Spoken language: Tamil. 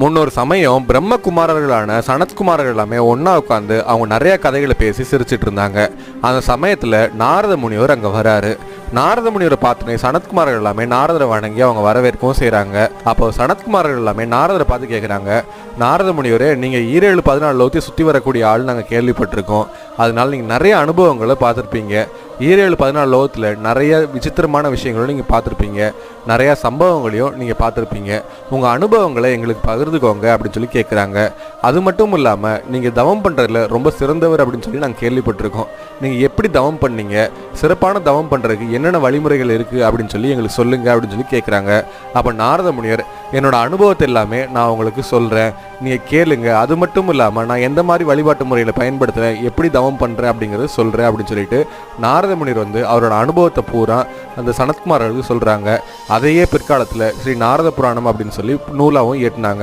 முன்னொரு சமயம் பிரம்மகுமாரர்களான சனத்குமாரர்கள் எல்லாமே ஒன்றா உட்காந்து அவங்க நிறைய கதைகளை பேசி சிரிச்சிட்டு இருந்தாங்க. அந்த சமயத்தில் நாரத முனிவர் அங்கே வராரு. நாரத முனிவரை பார்த்தோன்னே சனத்குமாரர்கள் எல்லாமே நாரதரை வணங்கி அவங்க வரவேற்கவும் செய்கிறாங்க அப்போ சனத்குமாரர்கள் எல்லாமே நாரதரை பார்த்து கேட்குறாங்க நாரத முனிவரே நீங்கள் ஈரேழு பதினாலு லோத்தி சுற்றி வரக்கூடிய ஆள் நாங்கள் கேள்விப்பட்டிருக்கோம். அதனால நீங்கள் நிறைய அனுபவங்களை பார்த்துருப்பீங்க. ஈரேழு பதினாலு லோகத்தில் நிறைய விசித்திரமான விஷயங்களும் நீங்கள் பார்த்துருப்பீங்க. நிறையா சம்பவங்களையும் நீங்கள் பார்த்துருப்பீங்க. உங்கள் அனுபவங்களை எங்களுக்கு பகிர்ந்துக்கோங்க அப்படின்னு சொல்லி கேட்குறாங்க அது மட்டும் இல்லாமல் நீங்கள் தவம் பண்ணுறதுல ரொம்ப சிறந்தவர் அப்படின்னு சொல்லி நாங்கள் கேள்விப்பட்டிருக்கோம். நீங்கள் எப்படி தவம் பண்ணீங்க? சிறப்பான தவம் பண்ணுறதுக்கு என்னென்ன வழிமுறைகள் இருக்குது அப்படின்னு சொல்லி எங்களுக்கு சொல்லுங்கள் அப்படின்னு சொல்லி கேட்குறாங்க அப்போ நாரத முனியர் என்னோடய அனுபவத்தை எல்லாமே நான் உங்களுக்கு சொல்கிறேன் நீங்கள் கேளுங்க. அது மட்டும் இல்லாமல் நான் எந்த மாதிரி வழிபாட்டு முறையில் பயன்படுத்துகிறேன் எப்படி தவம் பண்ணுறேன் அப்படிங்கிறத சொல்கிறேன் அப்படின்னு சொல்லிட்டு நாரத முனிவர் வந்து அவரோட அனுபவத்தை பூரா அந்த சனத்குமார்களுக்கு சொல்கிறாங்க அதையே பிற்காலத்தில் ஸ்ரீ நாரத புராணம் அப்படின்னு சொல்லி நூலாகவும் இயற்றினாங்க.